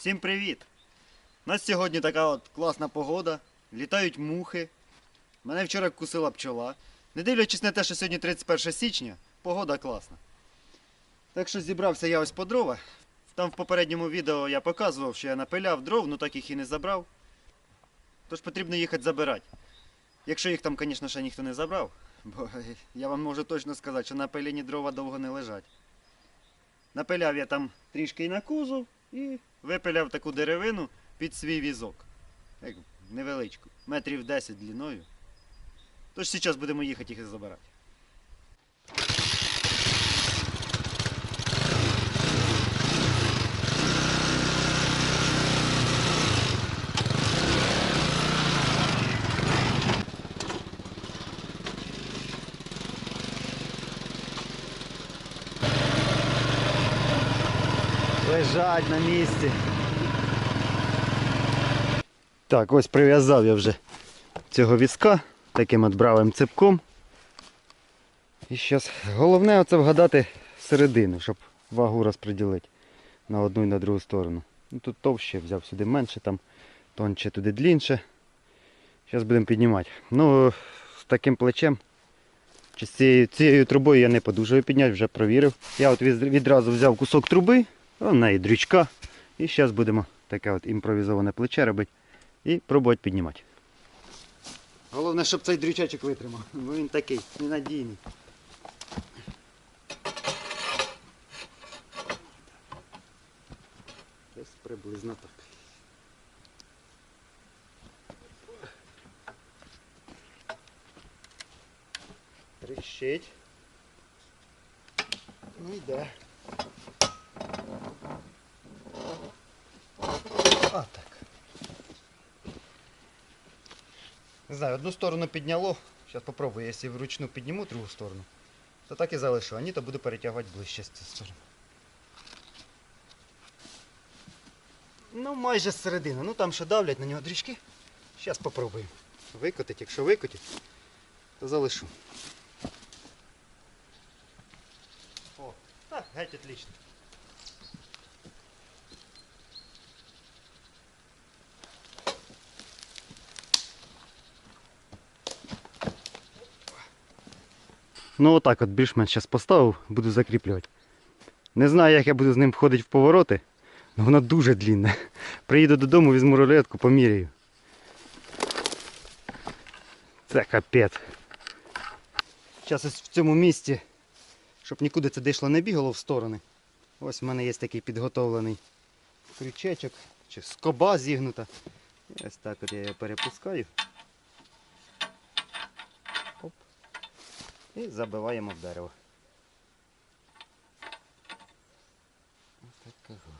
Всім привіт! У нас сьогодні така от класна погода, літають мухи. Мене вчора кусила пчола. Не дивлячись на те, що сьогодні 31 січня, погода класна. Так що зібрався я ось по дрова. Там в попередньому відео я показував, що я напиляв дров, ну так їх і не забрав. Тож потрібно їхати забирати. Якщо їх там, звісно, ще ніхто не забрав, бо я вам можу точно сказати, що напилені дрова довго не лежать. Напиляв я там трішки і на кузов і випиляв таку деревину під свій візок. Як невеличку, метрів 10 длиною. Тож зараз будемо їхати їх забирати. Лежать на місці. Так, ось прив'язав я вже цього візка таким от бравим цепком. І зараз головне оце вгадати середину, щоб вагу розподілити на одну і на другу сторону. Ну, тут товще взяв сюди менше, там тонче туди длінше. Зараз будемо піднімати. Ну, з таким плечем чи з цією, цією трубою я не подужаю підняти, вже провірив. Я от відразу взяв кусок труби, в неї дрючка. І зараз будемо таке от імпровізоване плече робити і пробувати піднімати. Головне, щоб цей дрючачок витримав, бо він такий ненадійний. Десь приблизно так. Трещить. Ну йде. А так. Не знаю, одну сторону підняло. Зараз попробую, якщо вручну підніму другу сторону, то так і залишу, а ні, то буду перетягувати ближче з цієї сторони. Ну, майже з середини. Ну там ще давлять на нього дрючки. Зараз попробую. Викотить, якщо викотить, то залишу. О, так, геть отлично. Ну отак от більш-менш зараз поставив, буду закріплювати. Не знаю, як я буду з ним входити в повороти, але воно дуже длінне. Приїду додому, візьму рулетку, поміряю. Це капець. Зараз ось в цьому місці, щоб нікуди це дійшло не бігало в сторони. Ось в мене є такий підготовлений крючечок, чи скоба зігнута. Ось так от я його перепускаю. І забиваємо в дерево. Ось такого.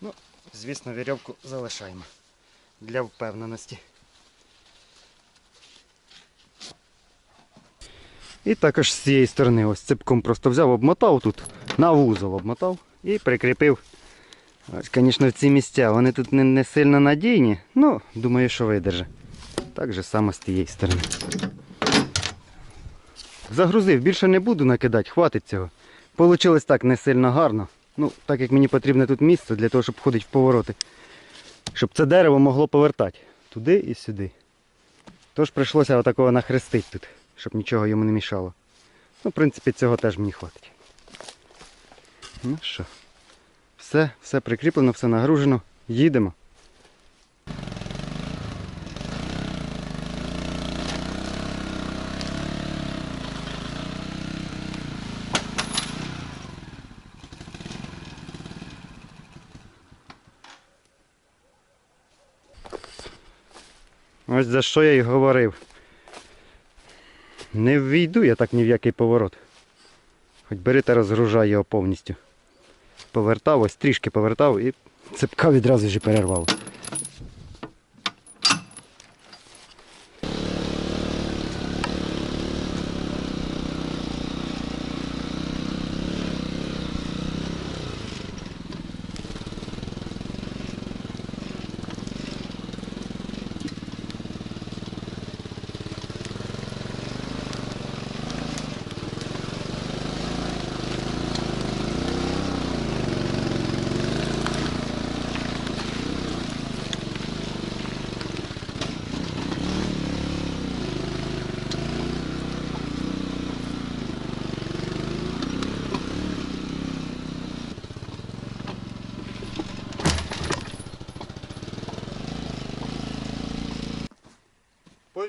Ну, звісно, вірьовку залишаємо для впевненості. І також з цієї сторони ось цепком просто взяв, обмотав тут, на вузол обмотав і прикріпив Ось, звісно, в ці місця вони тут не, не сильно надійні, ну, думаю, що видержи. Так же само з тієї сторони. Загрузив, більше не буду накидати, хватить цього. Получилось так не сильно гарно. Ну, так як мені потрібне тут місце для того, щоб ходити в повороти. Щоб це дерево могло повертати туди і сюди. Тож прийшлося отакого нахрестити тут, щоб нічого йому не мішало. Ну, в принципі, цього теж мені хватить. Ну що. Все, все прикріплено, все нагружено. Їдемо. Ось за що я й говорив. Не ввійду я так ні в який поворот. Хоч бери та розгружай його повністю повертав, ось трішки повертав і цепка відразу ж перервав.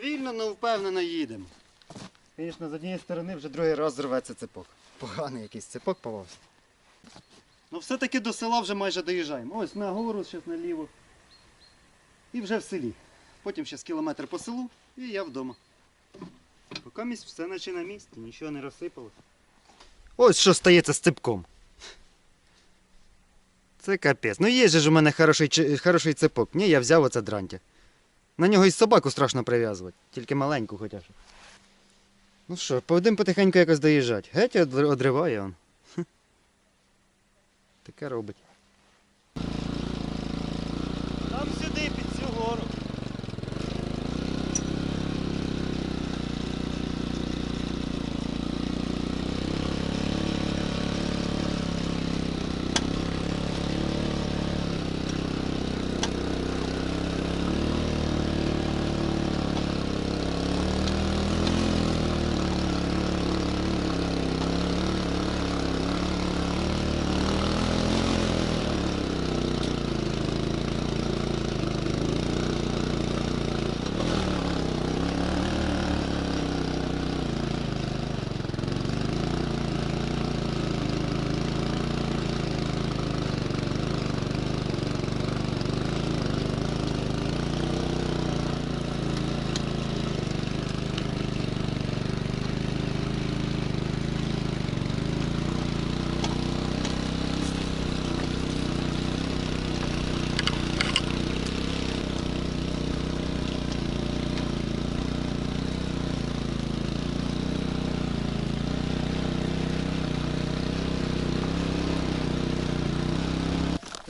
Повільно, але впевнено їдемо. Звісно, з однієї сторони вже другий раз рветься цепок. Поганий якийсь цепок повався. Ну все-таки до села вже майже доїжджаємо. Ось на гору, зараз наліво. І вже в селі. Потім ще з кілометр по селу і я вдома. Поки місць все наче на місці, нічого не розсипалось. Ось що стається з цепком. Це капець. Ну є же ж у мене хороший, чи- хороший цепок. Ні, я взяв оце дрантя. На нього і собаку страшно прив'язувати, тільки маленьку хоча б. Ну що, поведемо потихеньку якось доїжджати. Геть одриває он. Таке робить. Там сюди, під цю гору.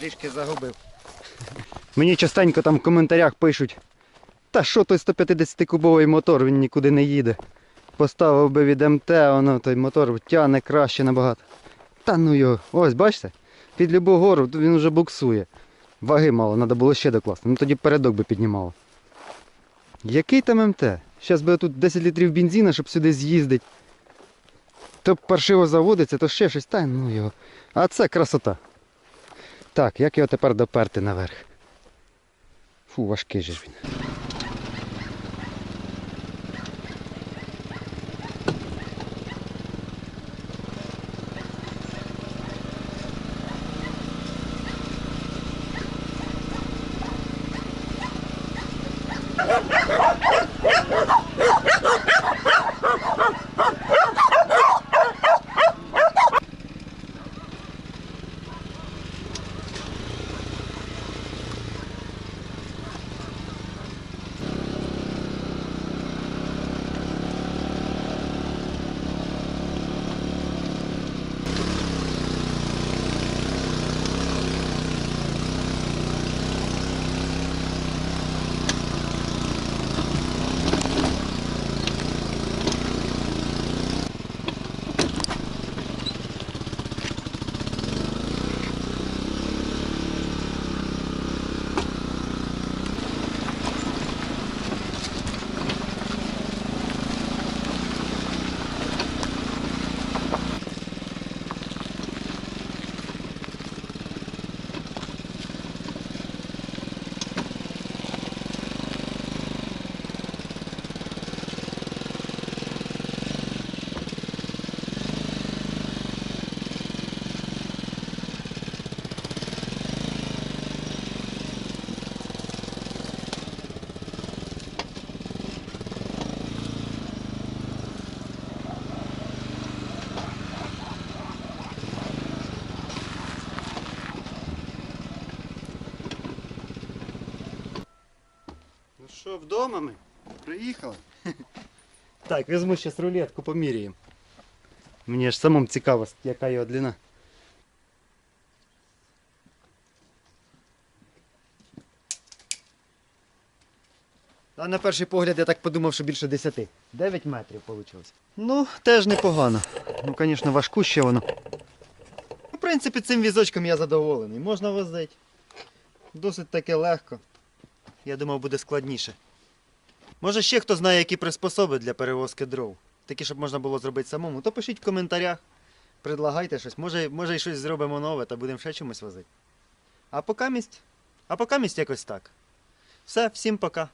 Трішки загубив. Мені частенько там в коментарях пишуть. Та що той 150-кубовий мотор, він нікуди не їде. Поставив би від МТ, воно той мотор тягне краще набагато. Та ну його, ось бачите? Під любу гору він вже буксує. Ваги мало, треба було ще докласти. Ну тоді передок би піднімало. Який там МТ? Зараз би тут 10 літрів бензина, щоб сюди з'їздити. То паршиво заводиться, то ще щось. Та ну його. А це красота. Так, як його тепер доперти наверх? Фу, важкий же ж він. Ну вдома ми? Приїхали. Так, візьму зараз рулетку, поміряємо. Мені ж самому цікаво, яка його длина. А на перший погляд я так подумав, що більше 10. 9 метрів вийшло. Ну, теж непогано. Ну, звісно, важкуще воно. В принципі, цим візочком я задоволений. Можна возити. Досить таки легко. Я думав, буде складніше. Може ще хто знає, які приспособи для перевозки дров. Такі, щоб можна було зробити самому, то пишіть в коментарях. Предлагайте щось. Може, може і щось зробимо нове та будемо ще чимось возити. А покамість? А покамість якось так. Все, всім пока.